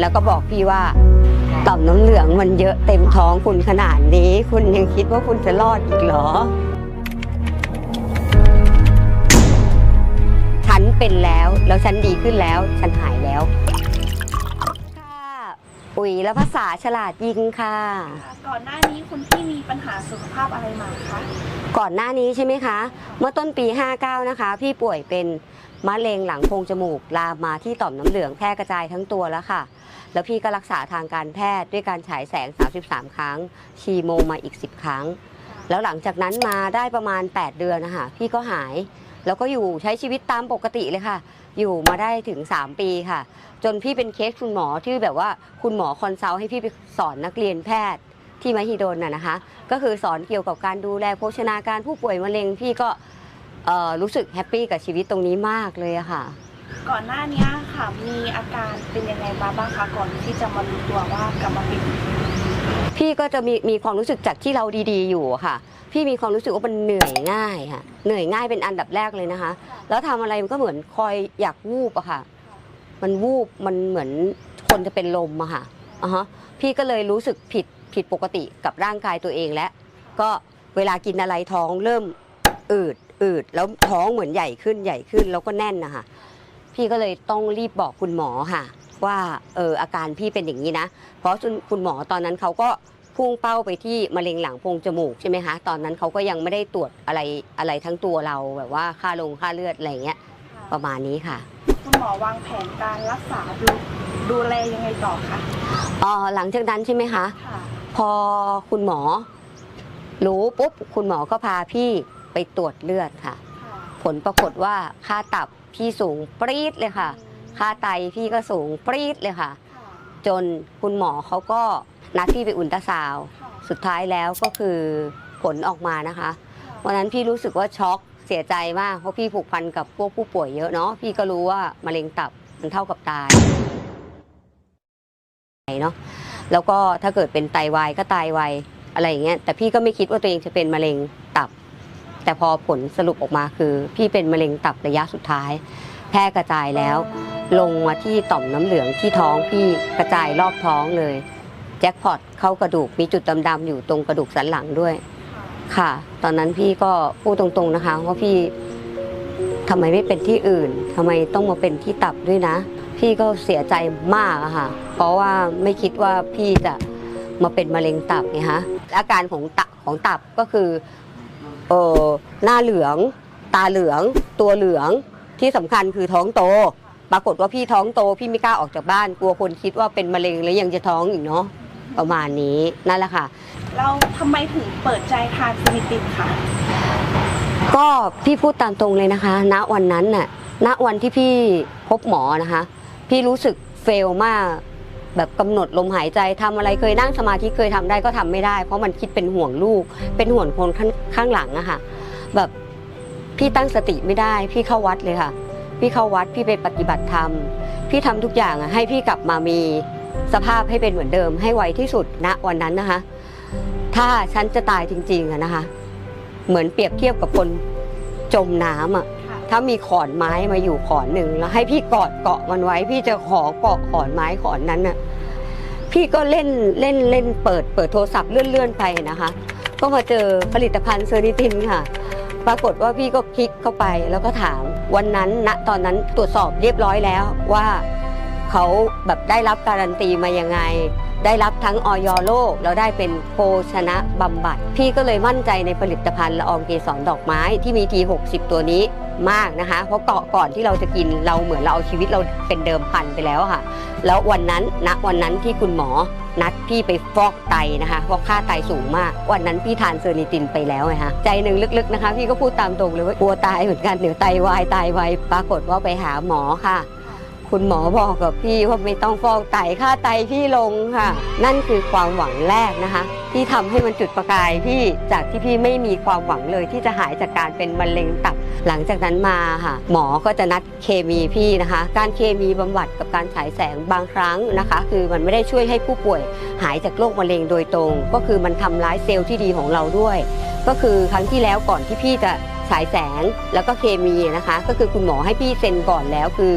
แล้วก็บอกพี่ว่าต่อมน้ำเหลืองมันเยอะเต็มท้องคุณขนาดนี้ คุณยังคิดว่าคุณจะรอดอีกเหรอ ฉันเป็นแล้วแล้วฉันดีขึ้นแล้ว ฉันหายแล้วค่ะอุ๋ยและภาษาฉลาดยิงค่ะ ก่อนหน้านี้คุณพี่มีปัญหาสุขภาพอะไรมาคะก่อนหน้านี้ใช่ไหมคะ เมื่อต้นปี 59 นะคะ พี่ป่วยเป็น มะเร็งหลังโพรงจมูก ลามมาที่ต่อมน้ำเหลืองแพร่กระจายทั้งตัวแล้วค่ะ แล้วพี่ก็รักษาทางการแพทย์ด้วยการฉายแสง 33 ครั้ง ชีโมมาอีก 10 ครั้ง แล้วหลังจากนั้นมาได้ประมาณ 8 เดือนนะคะพี่ก็หาย แล้วก็อยู่ใช้ชีวิตตามปกติเลยค่ะ อยู่มาได้ถึง 3 ปีค่ะ จนพี่เป็นเคสคุณหมอที่แบบว่าคุณหมอคอนซัลท์ให้พี่ไปสอนนักเรียนแพทย์ที่มหิดลน่ะนะคะ ก็คือสอนเกี่ยวกับการดูแลโภชนาการผู้ป่วยมะเร็งพี่ก็ เอ่อรู้สึกแฮปปี้กับชีวิตตรงนี้มากเลยอะค่ะ ก่อนหน้านี้ค่ะมีอาการเป็นยังไงมาบ้างคะก่อนที่จะมารู้ตัวว่ากลับมาเป็นพี่ก็จะมีมีความรู้สึกจากที่เราดีๆ อยู่อะค่ะ พี่มีความรู้สึกว่ามันเหนื่อยง่ายค่ะเหนื่อยง่ายเป็นอันดับแรกเลยนะคะ แล้วทำอะไรมันก็เหมือนคอยอยากวูบอะค่ะ มันวูบมันเหมือนคนจะเป็นลมอะค่ะอะฮะพี่ก็เลยรู้สึกผิดผิดปกติกับร่างกายตัวเองและก็เวลากินอะไรท้องเริ่มอืด อืดแล้วท้องเหมือนใหญ่ขึ้นใหญ่ขึ้นแล้วก็แน่นนะคะพี่ก็เลยต้องรีบบอกคุณหมอค่ะ ว่าเอออาการพี่เป็นอย่างนี้นะ เพราะคุณหมอตอนนั้นเขาก็พุ่งเป้าไปที่มะเร็งหลังโพรงจมูกใช่ไหมคะตอนนั้นเขาก็ยังไม่ได้ตรวจอะไรอะไรทั้งตัวเราแบบว่าค่าลงค่าเลือดอะไรอย่างเงี้ยประมาณนี้ค่ะ คุณหมอวางแผนการรักษาดูดูแลยังไงต่อคะอ๋อหลังจากนั้นใช่ไหมคะค่ะพอคุณหมอรู้ปุ๊บคุณหมอก็พาพี่ ไปตรวจเลือดค่ะค่ะ ผลปรากฏว่าค่าตับพี่สูงปรี๊ดเลยค่ะ ค่าไตพี่ก็สูงปรี๊ดเลยค่ะค่ะจนคุณหมอเขาก็นัดพี่ไปอุลตราซาวด์ค่ะสุดท้ายแล้วก็คือผลออกมานะคะวันนั้นพี่รู้สึกว่าช็อกเสียใจมากเพราะพี่ผูกพันกับพวกผู้ป่วยเยอะเนาะพี่ก็รู้ว่ามะเร็งตับมันเท่ากับตายเนาะแล้วก็ถ้าเกิดเป็นไตวายก็ตายไวอะไรอย่างเงี้ยแต่พี่ก็ไม่คิดว่าตัวเองจะเป็นมะเร็งตับ แต่พอผลสรุปออกมาคือ พี่เป็นมะเร็งตับระยะสุดท้าย แพร่กระจายแล้ว ลงมาที่ต่อมน้ำเหลืองที่ท้องพี่กระจายรอบท้องเลย แจ็คพอตเข้ากระดูกมีจุดดำๆอยู่ตรงกระดูกสันหลังด้วย ค่ะ ตอนนั้นพี่ก็พูดตรงๆนะคะว่าพี่ทำไมไม่เป็นที่อื่นทำไมต้องมาเป็นที่ตับด้วยนะ พี่ก็เสียใจมากอะค่ะ เพราะว่าไม่คิดว่าพี่จะมาเป็นมะเร็งตับไงฮะอาการของตับของตับก็คือ เออหน้าเหลือง ตาเหลือง ตัวเหลืองที่สำคัญคือท้องโต ปรากฏว่าพี่ท้องโตพี่ไม่กล้าออกจากบ้าน กลัวคนคิดว่าเป็นมะเร็งแล้วยังจะท้องอีกเนาะประมาณนี้นั่นแหละค่ะเราทำไมถึงเปิดใจทานซินิตินคะก็พี่พูดตามตรงเลยนะคะ ณวันนั้นน่ะณวันที่พี่พบหมอนะคะ พี่รู้สึกเฟลมาก แบบกำหนดลมหายใจทำอะไรเคยนั่งสมาธิเคยทำได้ก็ทำไม่ได้ เพราะมันคิดเป็นห่วงลูก เป็นห่วงคนข้างข้างหลังอะค่ะ แบบพี่ตั้งสติไม่ได้ พี่เข้าวัดเลยค่ะ พี่เข้าวัดพี่ไปปฏิบัติธรรม พี่ทำทุกอย่างอะให้พี่กลับมามีสภาพให้เป็นเหมือนเดิม ให้ไวที่สุดณวันนั้นนะคะ ถ้าฉันจะตายจริงๆอะนะคะ เหมือนเปรียบเทียบกับคนจมน้ำอะ ถ้ามีขอนไม้มาอยู่ขอนหนึ่งแล้วให้พี่กอดเกาะมันไว้ พี่จะขอเกาะขอนไม้ขอนนั้นน่ะพี่ก็เล่นเล่นเล่นเปิดเปิดโทรศัพท์เลื่อนเลื่อนไปนะคะ ก็มาเจอผลิตภัณฑ์เซอร์นิตินค่ะ ปรากฏว่าพี่ก็คลิกเข้าไปแล้วก็ถามวันนั้นณตอนนั้นตรวจสอบเรียบร้อยแล้วว่าเขาแบบได้รับการันตีมายังไง ได้รับทั้งออยโลกแล้วได้เป็นโภชนะบำบัด พี่ก็เลยมั่นใจในผลิตภัณฑ์ละอองเกสรดอกไม้ที่มีที 60 ตัวนี้ มากนะคะ เพราะเกาะก่อนที่เราจะกินเราเหมือนเราเอาชีวิตเราเป็นเดิมพันไปแล้วค่ะ แล้ววันนั้นณวันนั้นที่คุณหมอนัดพี่ไปฟอกไตนะคะเพราะค่าไตสูงมาก วันนั้นพี่ทานเซอร์นิตินไปแล้วไงคะใจหนึ่งลึกๆนะคะ พี่ก็พูดตามตรงเลยว่ากลัวตายเหมือนกันเดี๋ยวไตวายตายวายปรากฏว่าไปหาหมอค่ะ คุณหมอบอกกับพี่ว่าไม่ต้องฟอกไตค่าไตพี่ลงค่ะ นั่นคือความหวังแรกนะคะ ที่ทำให้มันจุดประกายพี่จากที่พี่ไม่มีความหวังเลยที่จะหายจากการเป็นมะเร็งตับหลังจากนั้นมาค่ะ หมอก็จะนัดเคมีพี่นะคะ การเคมีบำบัดกับการฉายแสงบางครั้งนะคะ คือมันไม่ได้ช่วยให้ผู้ป่วยหายจากโรคมะเร็งโดยตรง ก็คือมันทำร้ายเซลล์ที่ดีของเราด้วย ก็คือครั้งที่แล้วก่อนที่พี่จะฉายแสงแล้วก็เคมีนะคะ ก็คือคุณหมอให้พี่เซ็นก่อนแล้วคือ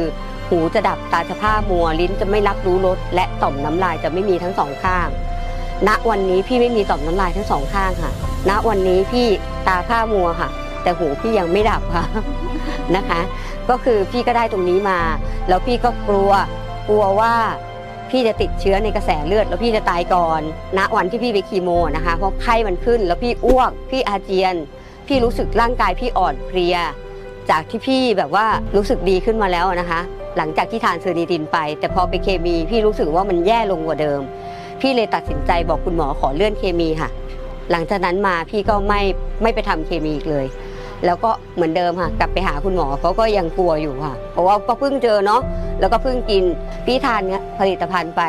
หูจะดับตาจะผ้ามัวลิ้นจะไม่รับรู้รสและต่อมน้ำลายจะไม่มีทั้งสองข้าง ณวันนี้พี่ไม่มีต่อมน้ำลายทั้งสองข้างค่ะ ณวันนี้พี่ตาผ้ามัวค่ะ แต่หูพี่ยังไม่ดับค่ะนะคะ ก็คือพี่ก็ได้ตรงนี้มา แล้วพี่ก็กลัวกลัวว่าพี่จะติดเชื้อในกระแสเลือด แล้วพี่จะตายก่อน ณวันที่พี่ไปคีโมนะคะเพราะไข้มันขึ้น แล้วพี่อ้วกพี่อาเจียน พี่รู้สึกร่างกายพี่อ่อนเพลีย จากที่พี่แบบว่ารู้สึกดีขึ้นมาแล้วนะคะ หลังจากที่ทานเซอร์นิตินไป แต่พอไปเคมีพี่รู้สึกว่ามันแย่ลงกว่าเดิม พี่เลยตัดสินใจบอกคุณหมอขอเลื่อนเคมีค่ะ หลังจากนั้นมาพี่ก็ไม่ไม่ไปทำเคมีอีกเลย แล้วก็เหมือนเดิมค่ะกลับไปหาคุณหมอเขาก็ยังกลัวอยู่ค่ะ เพราะว่าก็เพิ่งเจอเนาะแล้วก็เพิ่งกินพี่ทานเนี่ยผลิตภัณฑ์ไป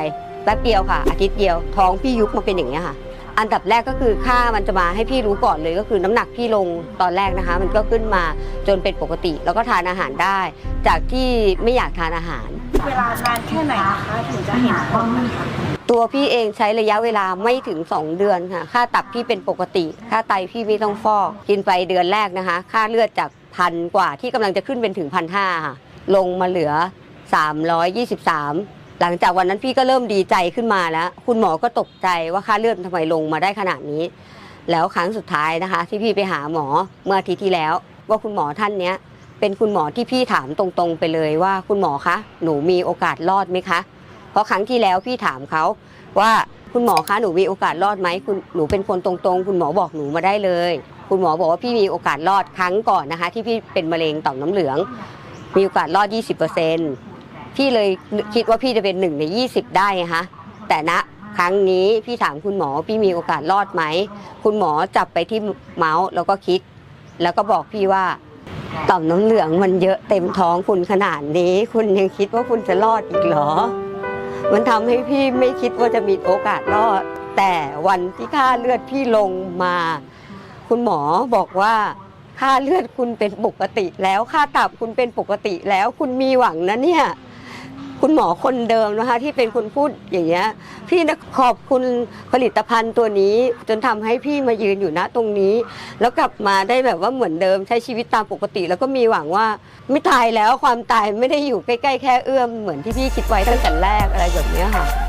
แป๊บเดียวค่ะ อาทิตย์เดียวท้องพี่ยุบมาเป็นอย่างนี้ยค่ะ อันดับแรกก็คือค่ามันจะมาให้พี่รู้ก่อนเลยก็คือน้ำหนักพี่ลงตอนแรกนะคะ มันก็ขึ้นมาจนเป็นปกติ แล้วก็ทานอาหารได้ จากที่ไม่อยากทานอาหาร เวลานานแค่ไหนนะคะถึงจะเห็นผลนะคะตัวพี่เองใช้ระยะเวลาไม่ถึง 2 เดือนค่ะ ค่าตับพี่เป็นปกติ ค่าไตพี่ไม่ต้องฟอก กินไปเดือนแรกนะคะ ค่าเลือดจากพันกว่าที่กำลังจะขึ้นเป็นถึงพันห้าค่ะลงมาเหลือ 323 หลังจากวันนั้นพี่ก็เริ่มดีใจขึ้นมาแล้ว คุณหมอก็ตกใจว่าค่าเลือดทำไมลงมาได้ขนาดนี้ แล้วครั้งสุดท้ายนะคะ ที่พี่ไปหาหมอเมื่ออาทิตย์ที่แล้ว ว่าคุณหมอท่านเนี้ยเป็นคุณหมอที่พี่ถามตรงๆไปเลยว่าคุณหมอคะ หนูมีโอกาสรอดไหมคะ เพราะครั้งที่แล้วพี่ถามเขาว่าคุณหมอคะหนูมีโอกาสรอดไหมคุณหนูเป็นคนตรงๆ คุณหมอบอกหนูมาได้เลย คุณหมอบอกว่าพี่มีโอกาสรอดครั้งก่อนนะคะ ที่พี่เป็นมะเร็งต่อมน้ำเหลือง มีโอกาสรอด 20% พี่เลยคิดว่าพี่จะเป็นหนึ่งใน 20 ได้ไงคะแต่ณครั้งนี้พี่ถามคุณหมอพี่มีโอกาสรอดไหม คุณหมอจับไปที่เมาส์แล้วก็คิด แล้วก็บอกพี่ว่าต่อมน้ำเหลืองมันเยอะเต็มท้องคุณขนาดนี้ คุณยังคิดว่าคุณจะรอดอีกเหรอ มันทำให้พี่ไม่คิดว่าจะมีโอกาสรอด แต่วันที่ค่าเลือดพี่ลงมา คุณหมอบอกว่าค่าเลือดคุณเป็นปกติแล้วค่าตับคุณเป็นปกติแล้วคุณมีหวังนะเนี่ย คุณหมอคนเดิมนะคะ ที่เป็นคนพูดอย่างเงี้ยพี่นะขอบคุณผลิตภัณฑ์ตัวนี้ จนทำให้พี่มายืนอยู่ณตรงนี้ แล้วกลับมาได้แบบว่าเหมือนเดิมใช้ชีวิตตามปกติ แล้วก็มีหวังว่าไม่ตายแล้วความตายไม่ได้อยู่ใกล้ๆแค่เอื้อมเหมือนที่พี่คิดไว้ตั้งแต่แรกอะไรแบบเนี้ยค่ะ